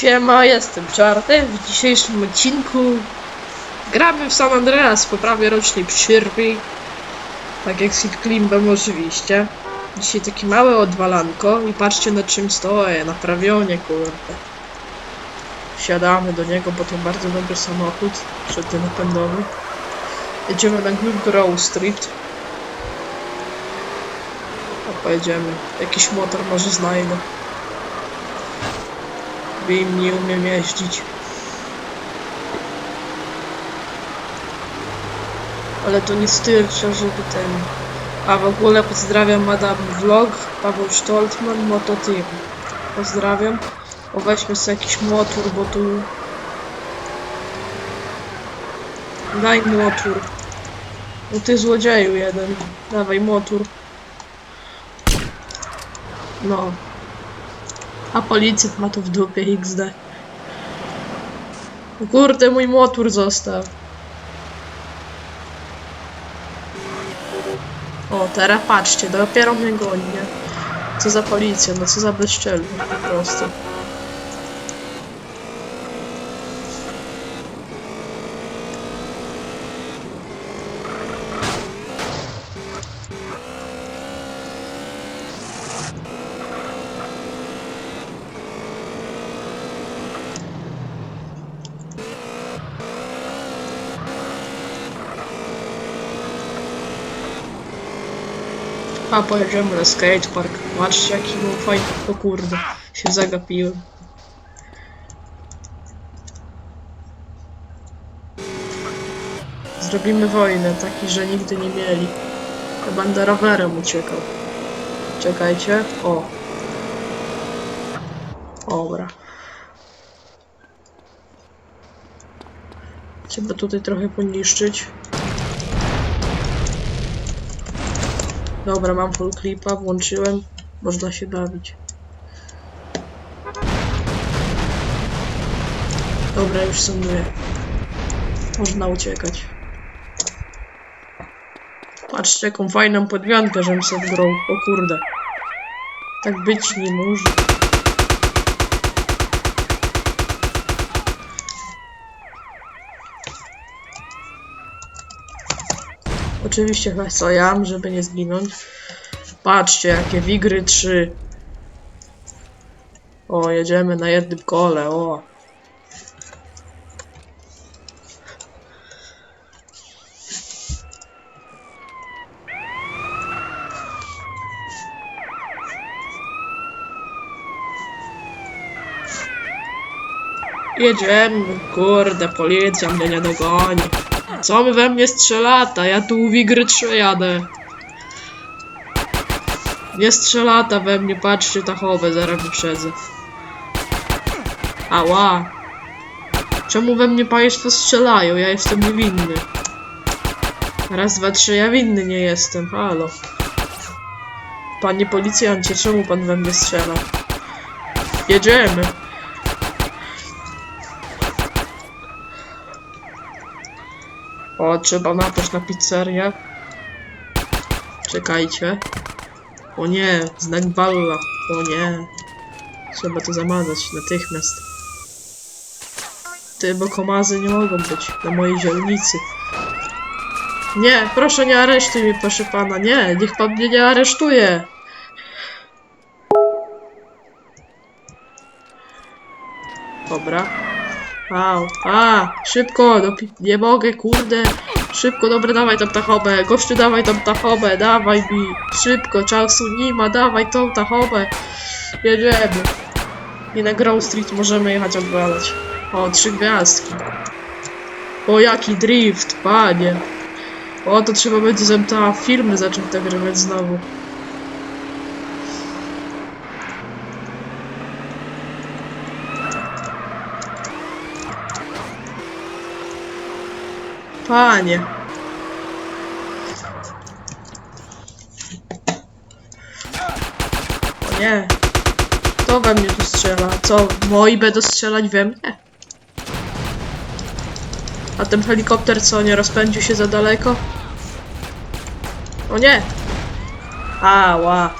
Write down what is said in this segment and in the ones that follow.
Siema, jestem Czarny. W dzisiejszym odcinku gramy w San Andreas po prawie rocznej przerwie. Tak jak z Hitclimbem oczywiście. Dzisiaj takie małe odwalanko i patrzcie na czym stoję, na prawionie kurde. Wsiadamy do niego, bo to bardzo dobry samochód, napędowy. Jedziemy na Grove Street. A pojedziemy. Jakiś motor może znajdę. Bo im nie umiem jeździć. Ale to nie styrcza, żeby ten... A w ogóle pozdrawiam Madame Vlog, Paweł Stoltman, Mototeam. Pozdrawiam. O weźmy sobie jakiś motor, bo tu... Daj motor. No ty złodzieju jeden. Dawaj motor. No. A policjant ma to w dupie XD. O Kurde, mój motor został. O, teraz patrzcie, dopiero mnie goni, nie? Co za policja, no co za bezczelność po prostu. A pojedziemy na skatepark. Patrzcie jaki był fajny. O kurde, się zagapiłem. Zrobimy wojnę, taki, że nigdy nie mieli. To będę rowerem uciekał. Czekajcie. O. Dobra. Trzeba tutaj trochę poniszczyć. Dobra, mam full clipa, włączyłem. Można się bawić. Dobra, już sąduję. Można uciekać. Patrzcie, jaką fajną podmiankę, żem sobie wgrał. O kurde. Tak być nie może. Oczywiście chwastajam, żeby nie zginąć. Patrzcie, jakie wigry 3. O, jedziemy na jednym kole, o. Jedziemy, kurde, policja mnie nie dogoni. Co my we mnie strzelata? Ja tu u Wigry 3 jadę. Nie strzelata we mnie, patrzcie tachowe, zaraz wyprzedzę. Ała. Czemu we mnie państwo strzelają? Ja jestem niewinny. Raz, dwa, trzy, ja winny nie jestem, halo. Panie policjancie, czemu pan we mnie strzela? Jedziemy. O, trzeba napaść na pizzerię. Czekajcie. O nie, znak balla. O nie. Trzeba to zamazać natychmiast. Ty, bo komazy nie mogą być na mojej zielnicy. Nie, proszę nie aresztuj mnie, proszę pana. Nie, niech pan mnie nie aresztuje. Dobra. Au, a, szybko, nie mogę, kurde. Szybko, dobra, dawaj tą tachobę. Gościu, dawaj tą tachobę, dawaj mi. Szybko, czasu nie ma, dawaj tą tachobę. Jedziemy. I na Grove Street możemy jechać odwalać. O, trzy gwiazdki. O, jaki drift, panie. O, to trzeba będzie z MTA filmy zacząć nagrywać znowu. Panie. O nie. Kto we mnie tu strzela? Co, moi będą strzelać we mnie? A ten helikopter co, nie rozpędził się za daleko? O nie! Ała.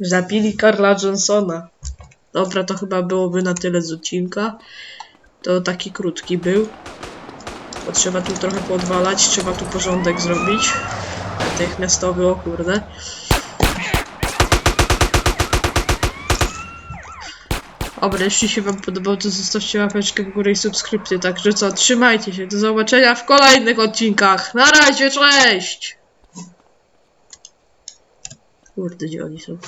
Zabili Karla Johnsona. Dobra, to chyba byłoby na tyle z odcinka. To taki krótki był. Bo trzeba tu trochę podwalać, trzeba tu porządek zrobić. Natychmiastowy, o kurde. Dobra, jeśli się wam podobało, to zostawcie łapeczkę w górę i subskrypcję. Także co, trzymajcie się. Do zobaczenia w kolejnych odcinkach. Na razie, cześć! Kurde, gdzie oni są?